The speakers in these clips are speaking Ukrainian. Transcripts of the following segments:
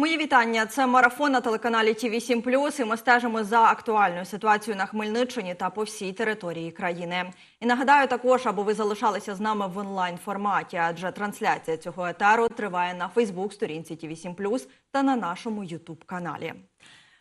Мої вітання. Це марафон на телеканалі ТІВІ 7 І ми стежимо за актуальною ситуацією на Хмельниччині та по всій території країни. І нагадаю також, аби ви залишалися з нами в онлайн форматі, адже трансляція цього етеру триває на Фейсбук сторінці ТІВІ 7 та на нашому Ютуб каналі.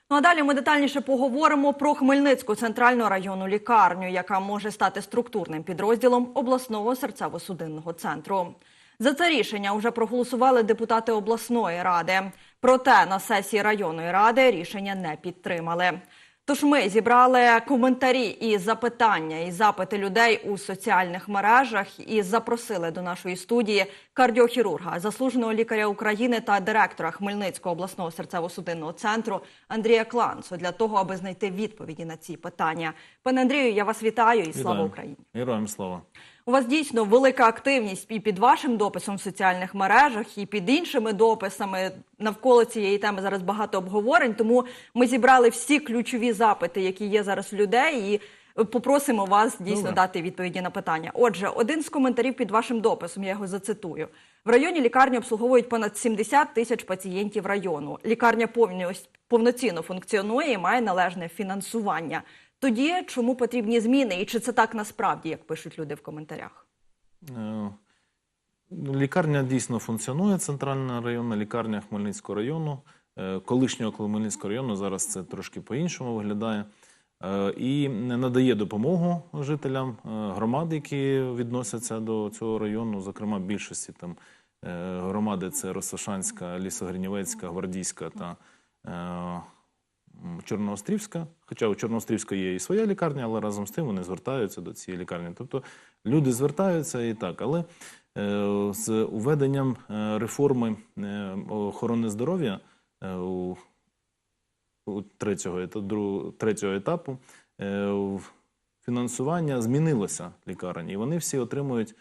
Ну а далі ми детальніше поговоримо про Хмельницьку центральну районну лікарню, яка може стати структурним підрозділом обласного серцево-судинного центру. За це рішення вже проголосували депутати обласної ради. Проте на сесії районної ради рішення не підтримали. Тож ми зібрали коментарі і запитання і запити людей у соціальних мережах і запросили до нашої студії кардіохірурга, заслуженого лікаря України та директора Хмельницького обласного серцево-судинного центру Андрія Кланцу для того, аби знайти відповіді на ці питання. Пане Андрію, я вас вітаю і слава. Україні. Героям слава. У вас дійсно велика активність і під вашим дописом в соціальних мережах, і під іншими дописами навколо цієї теми зараз багато обговорень. Тому ми зібрали всі ключові запити, які є зараз у людей, і попросимо вас дійсно Добре. дати відповіді на питання. Отже, один з коментарів під вашим дописом, я його зацитую. В районі лікарні обслуговують понад 70 тисяч пацієнтів району. Лікарня повністю повноцінно функціонує і має належне фінансування. Тоді чому потрібні зміни, і чи це так насправді, як пишуть люди в коментарях? Е, Лікарня дійсно функціонує, центральна районна лікарня Хмельницького району. Е, Колишнього Хмельницького району зараз це трошки по-іншому виглядає. Е, І надає допомогу жителям громад, які відносяться до цього району. Зокрема, більшості там громади це Росошанська, Лісогринівецька, Гвардійська та Чорноострівська. Хоча у Чорноострівська є і своя лікарня, але разом з тим вони звертаються до цієї лікарні. Тобто люди звертаються і так. Але е, з уведенням е, реформи е, охорони здоров'я у, третього, третього етапу фінансування змінилося лікарень, і вони всі отримують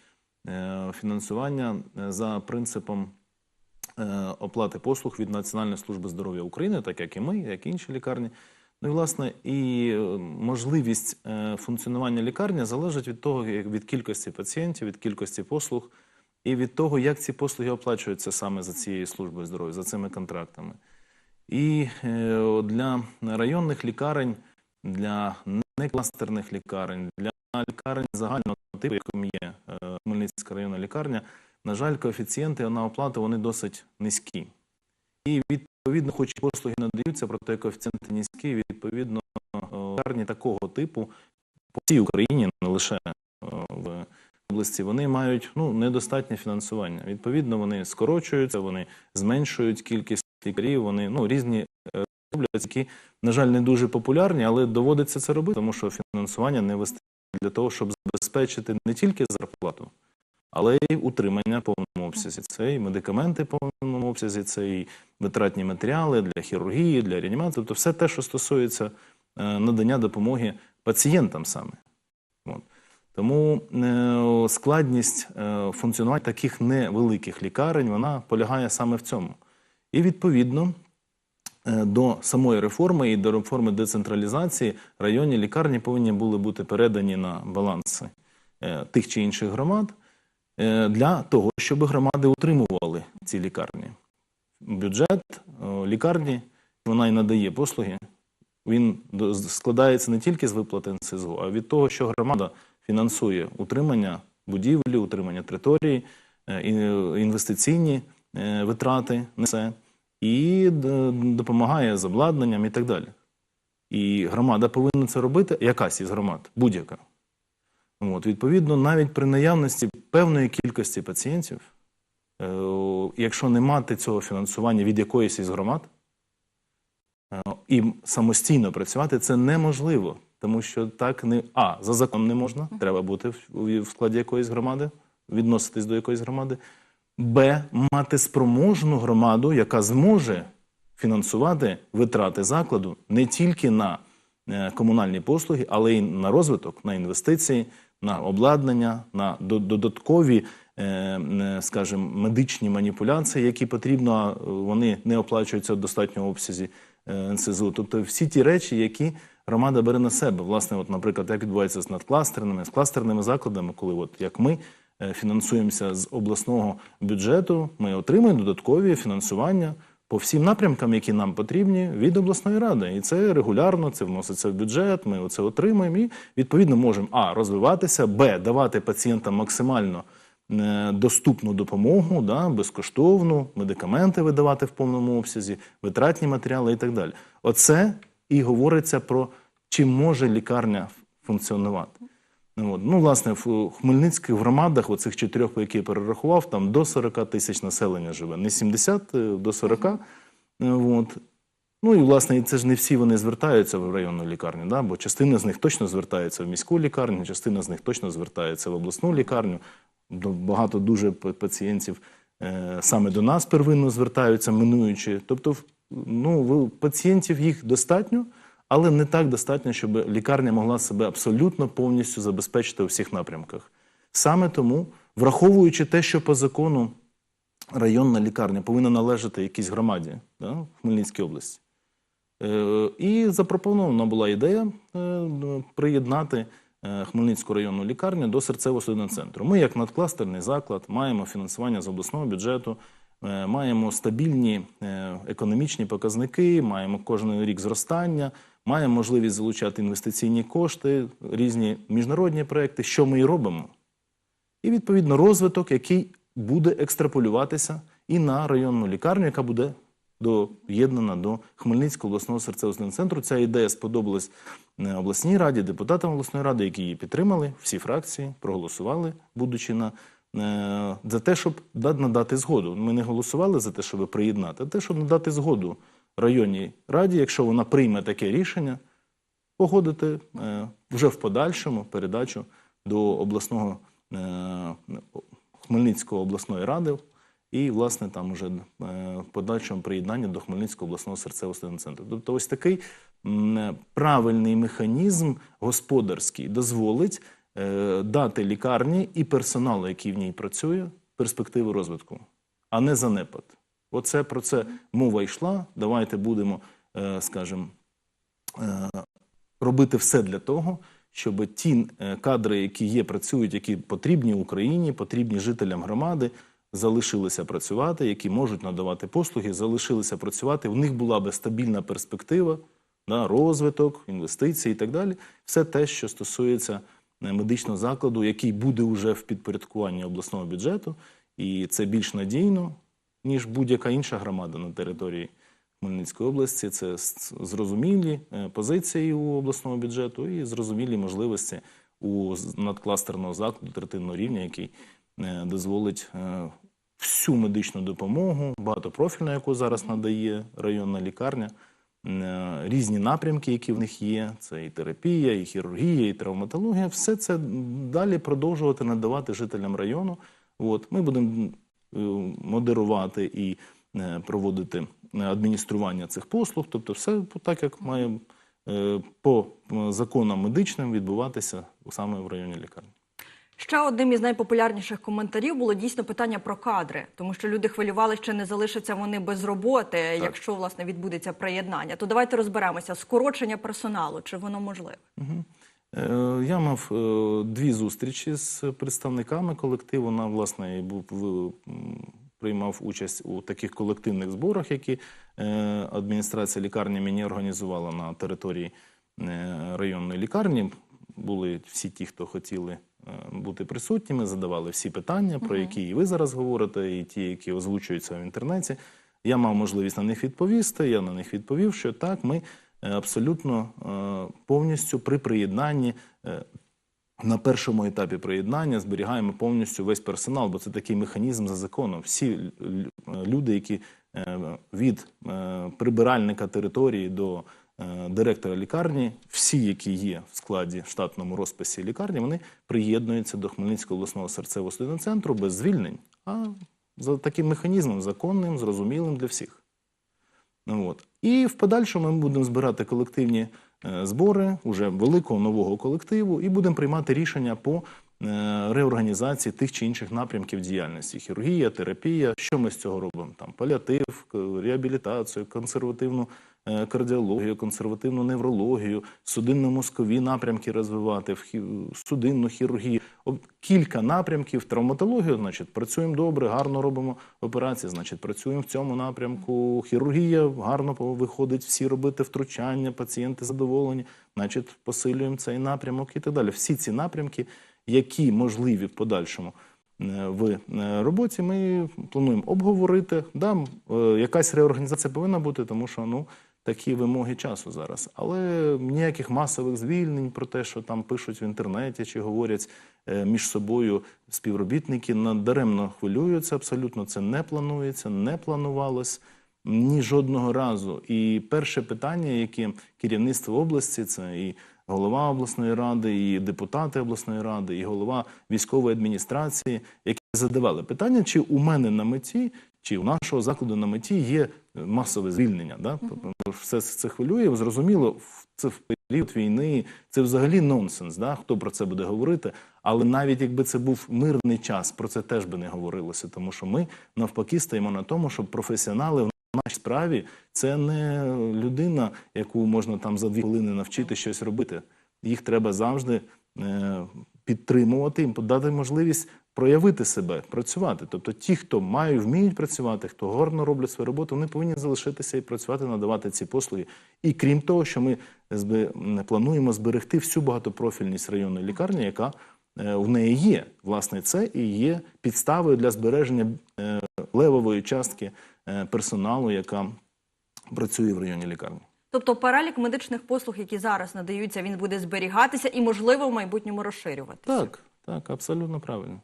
фінансування за принципом оплати послуг від Національної служби здоров'я України, так як і ми, як і інші лікарні. Ну і власне і е, можливість е, функціонування лікарні залежить від того, від кількості пацієнтів, від кількості послуг і від того, як ці послуги оплачуються саме за цією службою здоров'я, за цими контрактами. І е, для районних лікарень, для некластерних лікарень, для лікарень загального типу, яким є е, Хмельницька районна лікарня, на жаль, коефіцієнти на оплату вони досить низькі. І відповідно, хоч і послуги надаються, проте коефіцієнти низькі, відповідно, е, лікарні такого типу по всій Україні, не лише е, в області, вони мають ну, недостатнє фінансування. Відповідно, вони скорочуються, вони зменшують кількість лікарів, вони ну, різні е, роблять, які, на жаль, не дуже популярні, але доводиться це робити, тому що фінансування не вистачає для того, щоб забезпечити не тільки зарплату, але й утримання в повному обсязі. Це і медикаменти в повному обсязі, це і витратні матеріали для хірургії, для реанімації, тобто все те, що стосується е, надання допомоги пацієнтам саме. От. Тому е, складність е, функціонування таких невеликих лікарень вона полягає саме в цьому. І відповідно до самої реформи і до реформи децентралізації районні лікарні повинні були бути передані на баланси тих чи інших громад для того, щоб громади утримували ці лікарні. Бюджет е, лікарні вона і надає послуги. Він складається не тільки з виплати НСЗУ, а від того, що громада фінансує утримання будівлі, утримання території, е, інвестиційні е, витрати несе і допомагає з обладнанням і так далі. І громада повинна це робити, якась із громад, будь-яка. От, відповідно, навіть при наявності певної кількості пацієнтів, е, якщо не мати цього фінансування від якоїсь із громад, е, і самостійно працювати це неможливо, тому що так не а за законом не можна, треба бути в, складі якоїсь громади, відноситись до якоїсь громади. Б. Мати спроможну громаду, яка зможе фінансувати витрати закладу не тільки на е, комунальні послуги, але й на розвиток, на інвестиції, на обладнання, на до- додаткові, е, е, скажімо, медичні маніпуляції, які потрібно, а вони не оплачуються в достатньому обсязі е, НСЗУ. Тобто всі ті речі, які громада бере на себе. Власне, от, наприклад, як відбувається з надкластерними, з кластерними закладами, коли от як ми фінансуємося з обласного бюджету, ми отримуємо додаткові фінансування по всім напрямкам, які нам потрібні від обласної ради. І це регулярно, це вноситься в бюджет, ми це отримуємо і відповідно можемо а розвиватися, б давати пацієнтам максимально е, доступну допомогу, да, безкоштовну, медикаменти видавати в повному обсязі, витратні матеріали і так далі. Оце і говориться про чи може лікарня функціонувати. Ну, власне, в Хмельницьких громадах, оцих чотирьох, які я перерахував, там до 40 тисяч населення живе. Не 70 е, до 40. Е, От. Ну і власне, це ж не всі вони звертаються в районну лікарню, да? бо частина з них точно звертається в міську лікарню, частина з них точно звертається в обласну лікарню. Багато дуже пацієнтів е, саме до нас первинно звертаються, минуючи. Тобто, ну, пацієнтів їх достатньо, але не так достатньо, щоб лікарня могла себе абсолютно повністю забезпечити у всіх напрямках. Саме тому, враховуючи те, що по закону районна лікарня повинна належати якійсь громаді да, в Хмельницькій області. Е, І запропонована була ідея е, приєднати е, Хмельницьку районну лікарню до серцево-судинного центру. Ми, як надкластерний заклад, маємо фінансування з обласного бюджету, е, маємо стабільні е, економічні показники, маємо кожен рік зростання, маємо можливість залучати інвестиційні кошти, різні міжнародні проекти, що ми і робимо і відповідно розвиток, який буде екстраполюватися і на районну лікарню, яка буде доєднана до Хмельницького обласного серцево центру. Ця ідея сподобалась е, обласній раді, депутатам обласної ради, які її підтримали, всі фракції проголосували, будучи на е, за те, щоб надати згоду. Ми не голосували за те, щоб приєднати, а те, щоб надати згоду районній раді, якщо вона прийме таке рішення, погодити е, вже в подальшому передачу до обласного е, Хмельницької обласної ради і, власне, там уже е, в подальшому приєднання до Хмельницького обласного серцево-судинного центру. Тобто, ось такий правильний механізм господарський дозволить дати лікарні і персоналу, який в ній працює, перспективи розвитку, а не занепад. Оце про це мова йшла. Давайте будемо, е, скажімо, е, робити все для того, щоб ті е, кадри, які є, працюють, які потрібні Україні, потрібні жителям громади, залишилися працювати, які можуть надавати послуги, залишилися працювати. В них була би стабільна перспектива, да, розвиток, інвестиції і так далі. Все те, що стосується медичного закладу, який буде вже в підпорядкуванні обласного бюджету, і це більш надійно, ніж будь-яка інша громада на території Хмельницької області. Це зрозумілі е, позиції у обласного бюджету і зрозумілі можливості у надкластерного закладу третинного рівня, який е, дозволить е, всю медичну допомогу, багатопрофільну, яку зараз надає районна лікарня. Різні напрямки, які в них є, це і терапія, і хірургія, і травматологія. Все це далі продовжувати надавати жителям району. От ми будемо модерувати і е, проводити е, адміністрування цих послуг. Тобто, все так, як має е, по е, законам медичним відбуватися саме в районі лікарні. Ще одним із найпопулярніших коментарів було дійсно питання про кадри, тому що люди хвилювали, чи не залишаться вони без роботи, якщо власне відбудеться приєднання. То давайте розберемося. Скорочення персоналу, чи воно можливе? Е, Я мав е, дві зустрічі з представниками колективу. На власне був приймав участь у таких колективних зборах, які е, адміністрація лікарні мені організувала на території е, районної лікарні. Були всі ті, хто хотіли е, бути присутніми, задавали всі питання, про які і ви зараз говорите, і ті, які озвучуються в інтернеті. Я мав можливість на них відповісти. Я на них відповів, що так, ми е, абсолютно е, повністю при приєднанні е, на першому етапі приєднання зберігаємо повністю весь персонал, бо це такий механізм за законом. Всі лю- лю- люди, які е, від е, прибиральника території до е, директора лікарні, всі, які є в складі штатному розписі лікарні, вони приєднуються до Хмельницького обласного серцево-судинного центру без звільнень, а за таким механізмом законним, зрозумілим для всіх. Ну, От. І в подальшому ми будемо збирати колективні е, збори уже великого нового колективу і будемо приймати рішення по реорганізації тих чи інших напрямків діяльності: хірургія, терапія. Що ми з цього робимо? Там паліатив, реабілітацію, консервативну е, кардіологію, консервативну неврологію, судинно-мозкові напрямки розвивати, судинну хірургію. Кілька напрямків, травматологію, значить, працюємо добре, гарно робимо операції, значить, працюємо в цьому напрямку. Хірургія гарно виходить всі робити втручання, пацієнти задоволені, значить, посилюємо цей напрямок і так далі. Всі ці напрямки, які можливі в подальшому е, в е, роботі, ми плануємо обговорити. Да, е, якась реорганізація повинна бути, тому що ну. Такі вимоги часу зараз, але ніяких масових звільнень про те, що там пишуть в інтернеті чи говорять між собою співробітники, надаремно хвилюються. Абсолютно це не планується, не планувалось ні жодного разу. І перше питання, яке керівництво області, це і голова обласної ради, і депутати обласної ради, і голова військової адміністрації, які задавали питання, чи у мене на меті, чи у нашого закладу на меті є масове звільнення. Да? Тобто все це хвилює. Зрозуміло, це в період війни, це взагалі нонсенс. Да? Хто про це буде говорити? Але навіть якби це був мирний час, про це теж би не говорилося, тому що ми навпаки стоїмо на тому, щоб професіонали в нашій справі це не людина, яку можна там за дві хвилини навчити щось робити. Їх треба завжди е, підтримувати, їм дати можливість проявити себе, працювати. Тобто, ті, хто мають, вміють працювати, хто гарно роблять свою роботу, вони повинні залишитися і працювати, надавати ці послуги. І крім того, що ми плануємо зберегти всю багатопрофільність районної лікарні, яка е, в неї є. Власне, це і є підставою для збереження е, левової частки персоналу, яка працює в районі лікарні. Тобто перелік медичних послуг, які зараз надаються, він буде зберігатися і, можливо, в майбутньому розширюватися. Так, так, абсолютно правильно.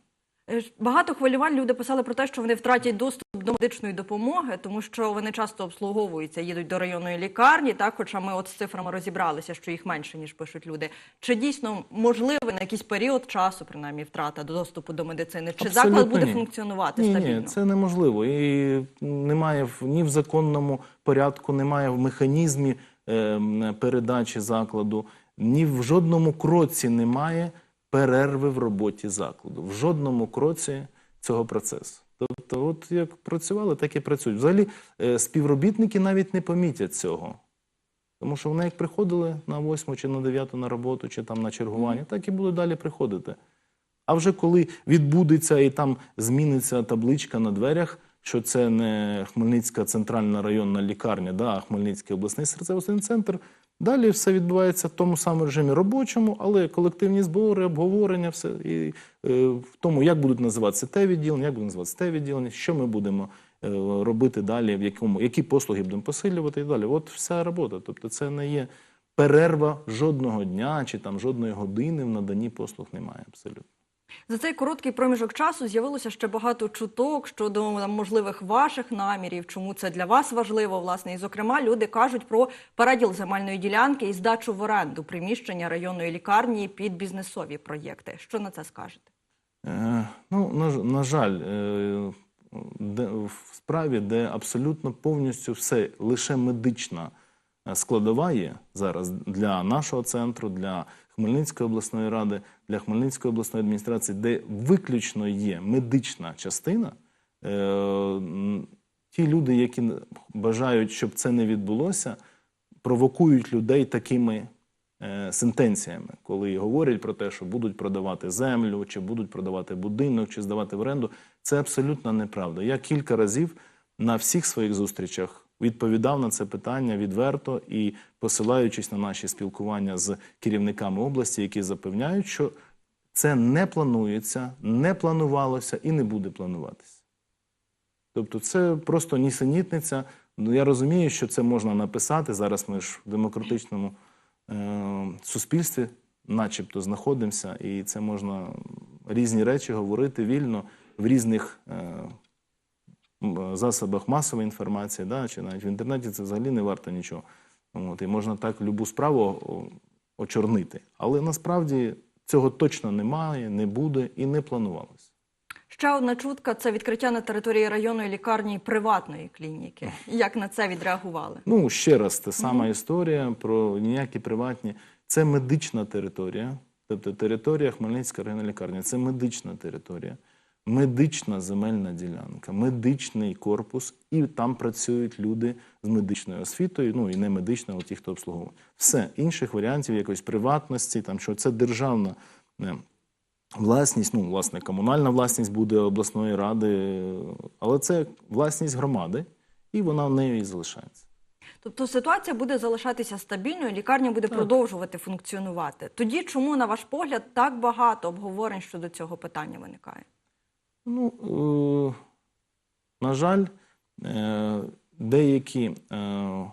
Е, Багато хвилювань люди писали про те, що вони втратять доступ до медичної допомоги, тому що вони часто обслуговуються, їдуть до районної лікарні. Так, хоча ми от з цифрами розібралися, що їх менше ніж пишуть люди. Чи дійсно можливо на якийсь період часу, принаймні, втрата доступу до медицини? Чи заклад буде ні. функціонувати ні, стабільно? Ні, це неможливо. І немає в- ні в законному порядку, немає в механізмі е, передачі закладу, ні в жодному кроці немає перерви в роботі закладу. В жодному кроці цього процесу. Тобто, от як працювали, так і працюють. Взагалі, е, співробітники навіть не помітять цього. Тому що вони як приходили на восьму чи на дев'яту на роботу, чи там на чергування, так і будуть далі приходити. А вже коли відбудеться і там зміниться табличка на дверях, що це не Хмельницька центральна районна лікарня, да, а Хмельницький обласний серцево центр, далі все відбувається в тому самому режимі робочому, але колективні збори, обговорення, все і е, в тому, як будуть називатися те відділення, як будуть називатися те відділення, що ми будемо е, робити далі, в якому які послуги будемо посилювати і далі. От вся робота. Тобто, це не є перерва жодного дня чи там жодної години в наданні послуг немає абсолютно. За цей короткий проміжок часу з'явилося ще багато чуток щодо там, можливих ваших намірів, чому це для вас важливо, власне. І, зокрема, люди кажуть про переділ земельної ділянки і здачу в оренду приміщення районної лікарні під бізнесові проєкти. Що на це скажете? Е, ну, на, на жаль, е, де, в справі, де абсолютно повністю все лише медична е, складова є зараз для нашого центру, для Хмельницької обласної ради, для Хмельницької обласної адміністрації, де виключно є медична частина. Е, ті люди, які бажають, щоб це не відбулося, провокують людей такими е, сентенціями, коли говорять про те, що будуть продавати землю, чи будуть продавати будинок, чи здавати в оренду. Це абсолютно неправда. Я кілька разів на всіх своїх зустрічах відповідав на це питання відверто і посилаючись на наші спілкування з керівниками області, які запевняють, що це не планується, не планувалося і не буде плануватися. Тобто це просто нісенітниця. Ну, я розумію, що це можна написати. Зараз ми ж в демократичному е, суспільстві, начебто, знаходимося, і це можна різні речі говорити вільно в різних е, засобах масової інформації, да, чи навіть в інтернеті це взагалі не варто нічого. От, і можна так любу справу очорнити. Але насправді цього точно немає, не буде і не планувалося. Ще одна чутка це відкриття на території районної лікарні приватної клініки. Як на це відреагували? Ну, ще раз, та сама історія про ніякі приватні. Це медична територія. Тобто територія Хмельницька районна лікарня це медична територія, медична земельна ділянка, медичний корпус, і там працюють люди з медичною освітою, ну і не медичною, а ті, хто обслуговує. Все інших варіантів якоїсь приватності, там що це державна. е, Власність, ну, власне, комунальна власність буде обласної ради, але це власність громади, і вона в нею і залишається. Тобто ситуація буде залишатися стабільною, лікарня буде продовжувати функціонувати. Тоді чому, на ваш погляд, так багато обговорень щодо цього питання виникає? Ну, е, на жаль, е, деякі е,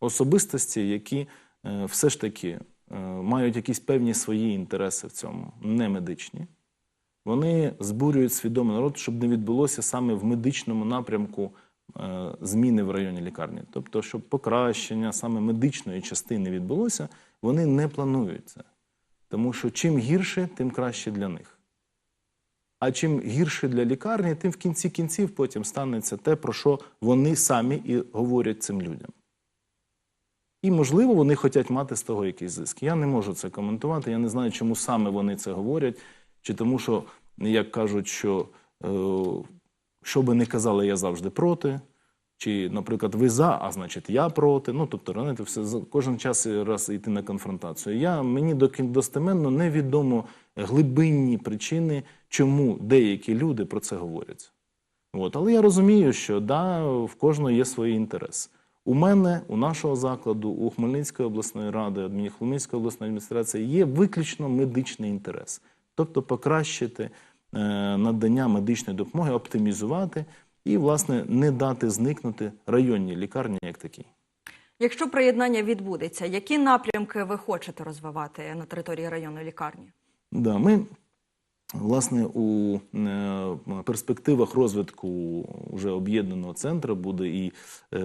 особистості, які все ж таки мають якісь певні свої інтереси в цьому, не медичні, вони збурюють свідомий народ, щоб не відбулося саме в медичному напрямку зміни в районі лікарні. Тобто, щоб покращення саме медичної частини відбулося, вони не планують це. Тому що чим гірше, тим краще для них. А чим гірше для лікарні, тим в кінці кінців потім станеться те, про що вони самі і говорять цим людям. І, можливо, вони хочуть мати з того якийсь зиск. Я не можу це коментувати. Я не знаю, чому саме вони це говорять, чи тому, що, як кажуть, що е, що би не казали, я завжди проти. Чи, наприклад, ви за, а значить я проти. Ну, тобто, знаєте, все кожен час раз йти на конфронтацію. Я мені достеменно невідомо глибинні причини, чому деякі люди про це говорять. От. Але я розумію, що да, в кожного є свої інтереси. У мене, у нашого закладу, у Хмельницької обласної ради, Хмельницької обласної адміністрації є виключно медичний інтерес. Тобто покращити е, надання медичної допомоги, оптимізувати і, власне, не дати зникнути районній лікарні як такій. Якщо приєднання відбудеться, які напрямки ви хочете розвивати на території районної лікарні? Да, ми, власне, у е, перспективах розвитку вже об'єднаного центру буде і е,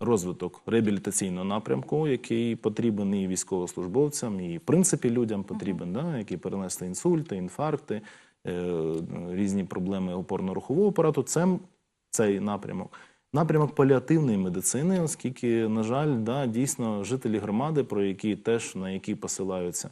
розвиток реабілітаційного напрямку, який потрібен і військовослужбовцям, і в принципі людям потрібен, да, які перенесли інсульти, інфаркти, е, різні проблеми опорно-рухового апарату. Це цей напрямок. Напрямок паліативної медицини, оскільки, на жаль, да, дійсно жителі громади, про які теж на які посилаються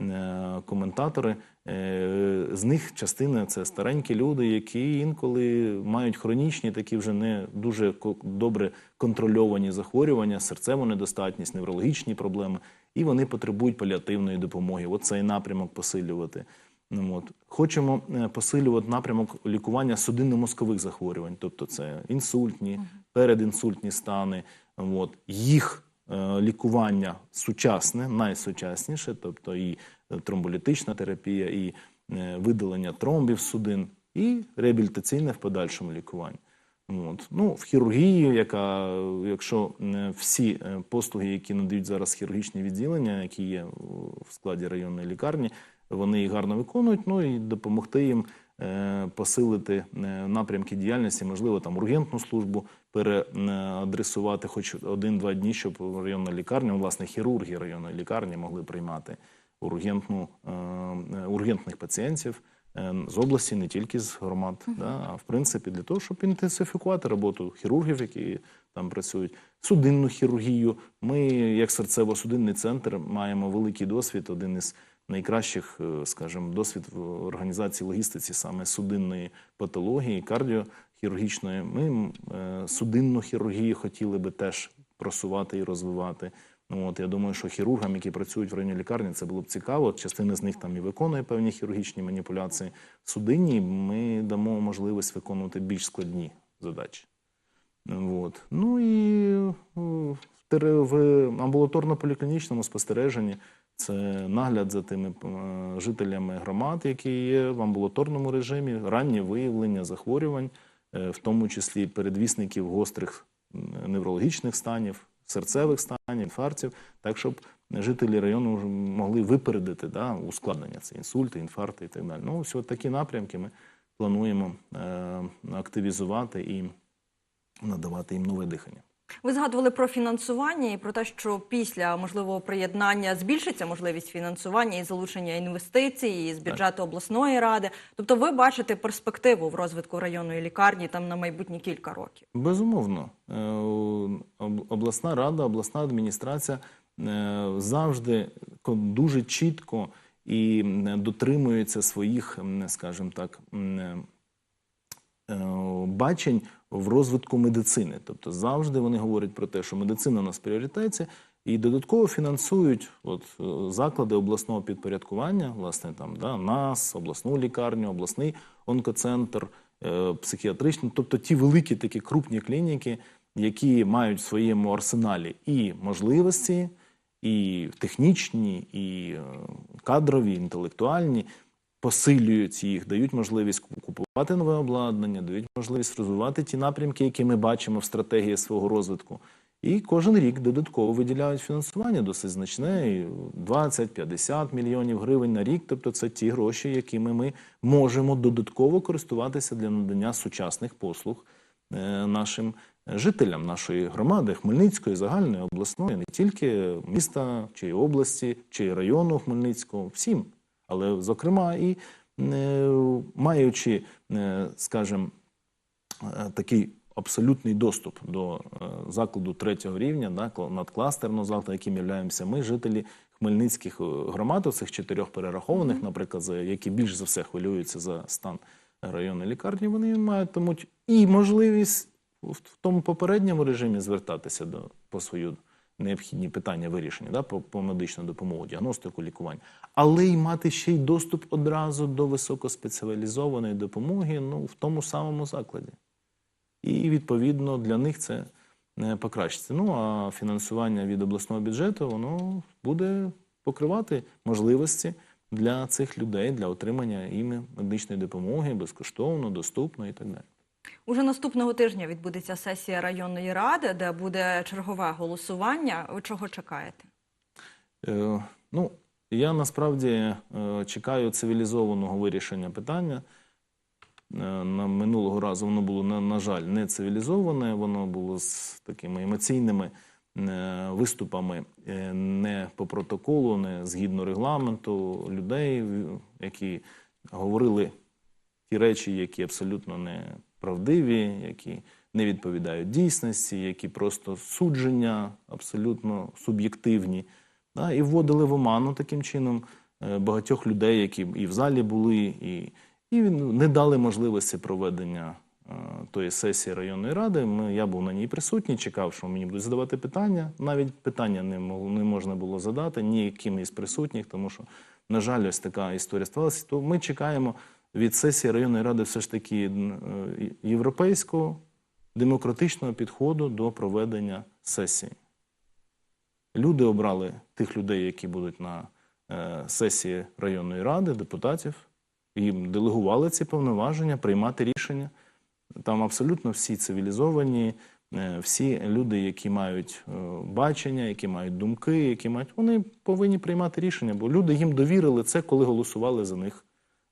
е, коментатори, е, з них частина це старенькі люди, які інколи мають хронічні, такі вже не дуже добре контрольовані захворювання, серцеву недостатність, неврологічні проблеми, і вони потребують паліативної допомоги. От цей напрямок посилювати. Ну, от. Хочемо е, посилювати напрямок лікування судинно-мозкових захворювань, тобто це інсультні, передінсультні стани. От. Їх е, лікування сучасне, найсучасніше, тобто і е, тромболітична терапія, і видалення тромбів судин, і реабілітаційне в подальшому лікуванні. От. Ну, в хірургії, яка, якщо всі послуги, які надають зараз хірургічні відділення, які є в складі районної лікарні, вони їх гарно виконують, ну і допомогти їм е, посилити е, напрямки діяльності, можливо, там ургентну службу переадресувати хоч один-два дні, щоб районна лікарня, власне, хірурги районної лікарні могли приймати ургентну, е, ургентних пацієнтів з області, не тільки з громад, да, а в принципі для того, щоб інтенсифікувати роботу хірургів, які там працюють, судинну хірургію. Ми, як серцево-судинний центр, маємо великий досвід, один із найкращих, е, скажімо, досвід в організації логістиці саме судинної патології, кардіохірургічної. Ми е, судинну хірургію хотіли би теж просувати і розвивати. Ну, от, я думаю, що хірургам, які працюють в районній лікарні, це було б цікаво. Частина з них там і виконує певні хірургічні маніпуляції. Судинні ми дамо можливість виконувати більш складні задачі. От. Ну і е, в амбулаторно-поліклінічному спостереженні це нагляд за тими е, жителями громад, які є в амбулаторному режимі, раннє виявлення захворювань, е, в тому числі передвісників гострих неврологічних станів, серцевих станів, інфарктів, так щоб жителі району могли випередити да, ускладнення це інсульти, інфаркти і так далі. Ну, ось такі напрямки ми плануємо е, активізувати і надавати їм нове дихання. Ви згадували про фінансування і про те, що після можливого приєднання збільшиться можливість фінансування і залучення інвестицій і з бюджету обласної ради. Тобто, ви бачите перспективу в розвитку районної лікарні там на майбутні кілька років. Безумовно, Е, обласна рада, обласна адміністрація е, завжди дуже чітко і м, дотримуються своїх, скажімо так, е, бачень в розвитку медицини. Тобто завжди вони говорять про те, що медицина у нас в пріоритеті, і додатково фінансують от, е, заклади обласного підпорядкування, власне, там да, нас, обласну лікарню, обласний онкоцентр, е, психіатричний, тобто ті великі такі крупні клініки, які мають в своєму арсеналі і можливості, і технічні, і е, кадрові, інтелектуальні, посилюють їх, дають можливість купувати нове обладнання, дають можливість розвивати ті напрямки, які ми бачимо в стратегії свого розвитку. І кожен рік додатково виділяють фінансування досить значне, і 20-50 мільйонів гривень на рік. Тобто це ті гроші, якими ми можемо додатково користуватися для надання сучасних послуг е, нашим жителям нашої громади Хмельницької, загальної, обласної, не тільки міста чи області, чи району Хмельницького, всім. Але, зокрема, і е, маючи, е, скажімо, е, такий абсолютний доступ до закладу третього рівня, надкластерного закладу, яким являємося ми, жителі хмельницьких громад, цих чотирьох перерахованих, наприклад, які більш за все хвилюються за стан районної лікарні, вони мають і можливість в в тому попередньому режимі звертатися до по свою необхідні питання вирішення, да, по, по медичну допомогу, діагностику, лікування, але й мати ще й доступ одразу до високоспеціалізованої допомоги ну, в тому самому закладі. І відповідно для них це не покращиться. Ну а фінансування від обласного бюджету воно буде покривати можливості для цих людей для отримання іми медичної допомоги безкоштовно, доступно і так далі. Уже наступного тижня відбудеться сесія районної ради, де буде чергове голосування. Ви чого чекаєте? Е, ну, я насправді е, чекаю цивілізованого вирішення питання. Е, на минулого разу воно було, на, на жаль, не цивілізоване, воно було з такими емоційними е, виступами е, не по протоколу, не згідно регламенту людей, які говорили ті речі, які абсолютно неправдиві, які не відповідають дійсності, які просто судження абсолютно суб'єктивні, да, і вводили в оману таким чином е, багатьох людей, які і в залі були, і, і не дали можливості проведення е, тої сесії районної ради. Ми, я був на ній присутній, чекав, що мені будуть задавати питання. Навіть питання не, мог- не можна було задати ніяким із присутніх, тому що, на жаль, ось така історія сталася. То ми чекаємо від сесії районної ради все ж таки е, європейського демократичного підходу до проведення сесії. Люди обрали тих людей, які будуть на е, сесії районної ради, депутатів, їм делегували ці повноваження приймати рішення. Там абсолютно всі цивілізовані, е, всі люди, які мають бачення, які мають думки, які мають, вони повинні приймати рішення, бо люди їм довірили це, коли голосували за них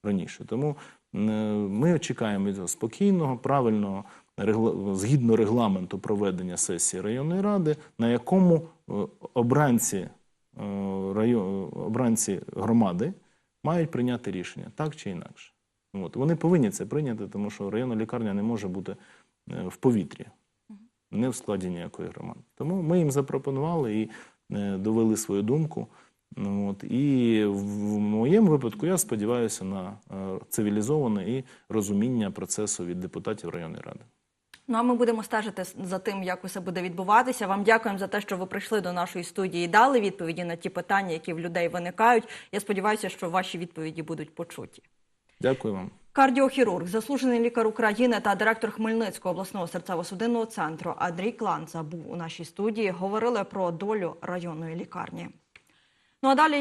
раніше. Тому е, ми чекаємо від спокійного, правильного, згідно регламенту проведення сесії районної ради, на якому е, обранці, е, район, обранці громади мають прийняти рішення так чи інакше. От. Вони повинні це прийняти, тому що районна лікарня не може бути в повітрі, не в складі ніякої громади. Тому ми їм запропонували і довели свою думку. Ну, От, і в моєму випадку я сподіваюся на е, цивілізоване і розуміння процесу від депутатів районної ради. Ну а ми будемо стежити за тим, як усе буде відбуватися. Вам дякуємо за те, що ви прийшли до нашої студії і дали відповіді на ті питання, які в людей виникають. Я сподіваюся, що ваші відповіді будуть почуті. Дякую вам. Кардіохірург, заслужений лікар України та директор Хмельницького обласного серцево-судинного центру Андрій Кланца був у нашій студії. Говорили про долю районної лікарні. Ну а далі.